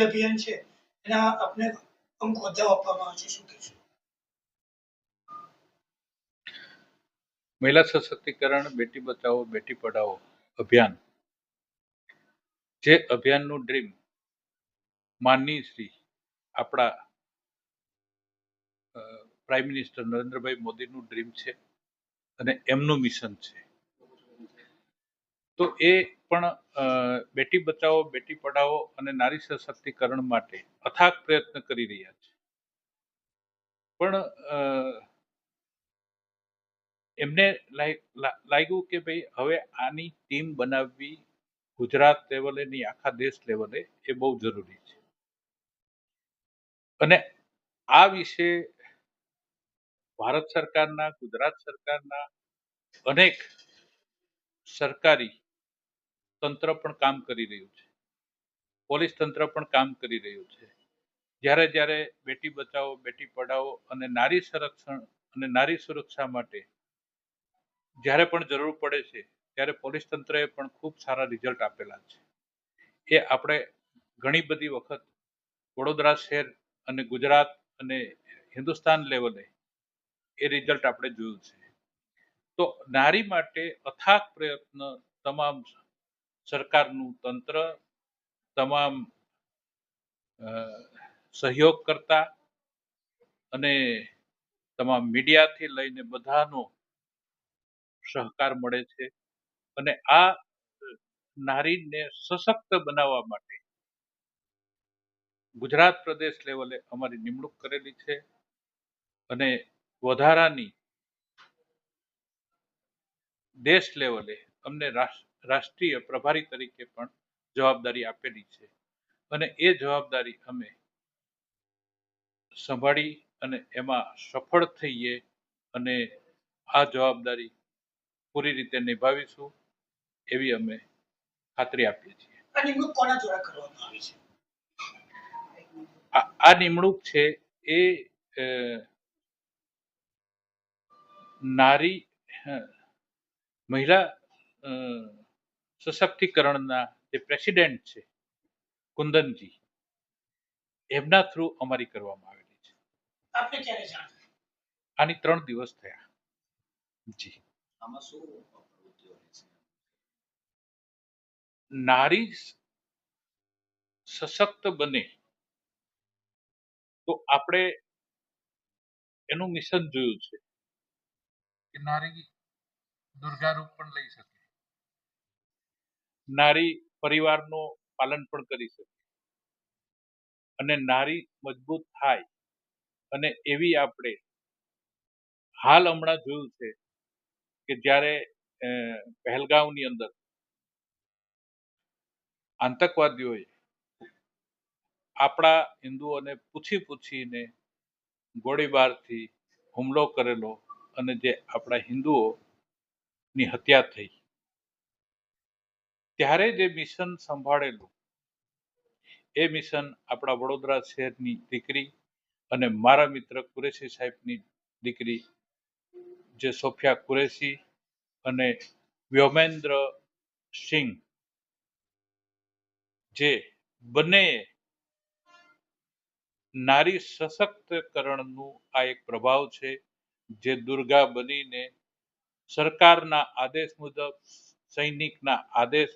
અભિયાન છે મહિલા સશક્તિકરણ, બેટી બચાવો, બેટી પઢાઓ અભિયાન. જે અભિયાનનું ડ્રીમ માનની શ્રી આપણા પ્રાઇમ મિનિસ્ટર નરેન્દ્રભાઈ મોદીનું ડ્રીમ છે અને એમનું મિશન છે. તો એ પણ બેટી બચાવો, બેટી પઢાઓ અને નારી સશક્તિકરણ માટે અથાગ પ્રયત્ન કરી રહ્યા છે. પણ એમને લાગ્યું કે ભાઈ હવે આની ટીમ બનાવવી ગુજરાત લેવલે ની આખા દેશ લેવલે એ બહુ જરૂરી છે. અને આ વિશે ભારત સરકારના, ગુજરાત સરકારના અનેક સરકારી તંત્ર પણ કામ કરી રહ્યું છે. પોલીસ તંત્ર પણ કામ કરી રહ્યું છે. જ્યારે જ્યારે બેટી બચાવો, બેટી પઢાઓ અને નારી સંરક્ષણ અને નારી સુરક્ષા માટે જ્યારે પણ જરૂર પડે છે, ત્યારે પોલીસ તંત્રએ પણ ખૂબ સારા રિઝલ્ટ આપેલા છે. એ આપણે ઘણી બધી વખત વડોદરા શહેર અને ગુજરાત અને હિન્દુસ્તાન લેવલે એ રિઝલ્ટ આપણે જોયું છે. તો નારી માટે અથાગ પ્રયત્ન તમામ સરકારનું તંત્ર તમામ સહયોગ કરતા અને તમામ મીડિયાથી લઈને બધાનો સહકાર મળે છે અને આ નારીને સશક્ત બનાવવા માટે ગુજરાત પ્રદેશ લેવલે અમારી નિમણૂક કરેલી છે અને વધારાની દેશ લેવલે અમને રાષ- રાષ્ટ્રીય પ્રભારી તરીકે પણ જવાબદારી આપેલી છે. અને એ જવાબદારી અમે સંભાળી અને એમાં સફળ થઈએ અને આ જવાબદારી પૂરી રીતે નિભાવીશું એવી અમે ખાતરી આપીએ છીએ. આ નિમણૂક કોના દ્વારા કરવામાં આવી છે? આ નિમણૂક છે એ નારી મહિલા સશક્તિકરણના જે પ્રેસિડેન્ટ છે કુંદનજી એમના થ્રુ અમારી કરવામાં આવેલી છે. આપને ક્યારે જાણ આની ત્રણ દિવસ થયા. જી. આમાં શું નારી સશક્ત બને તો આપણે એનું મિશન જોયું છે કે નારી દુર્ગા રૂપ પણ લઈ શકે. નારી પરિવારનું પાલન પણ કરી શકે. અને નારી મજબૂત થાય. અને એવી આપણે હાલ હમણાં જોયું છે કે જ્યારે પહેલગાંવની અંદર આતંકવાદીઓએ આપણા હિન્દુઓને પૂછી પૂછીને ગોળીબારથી હુમલો કરેલો અને જે આપણા હિન્દુઓની હત્યા થઈ. ત્યારે જે મિશન સંભાળેલું. એ મિશન આપણા વડોદરા શહેરની દીકરી અને મારા મિત્ર કુરેશી સાહેબની દીકરી, જે સોફિયા કુરેશી અને વ્યોમેન્દ્ર સિંહ જે બંને નારી સશક્તિકરણનું આ એક પ્રભાવ છે, જે દુર્ગા બનીને સરકારના આદેશ મુજબ, સૈનિકના આદેશ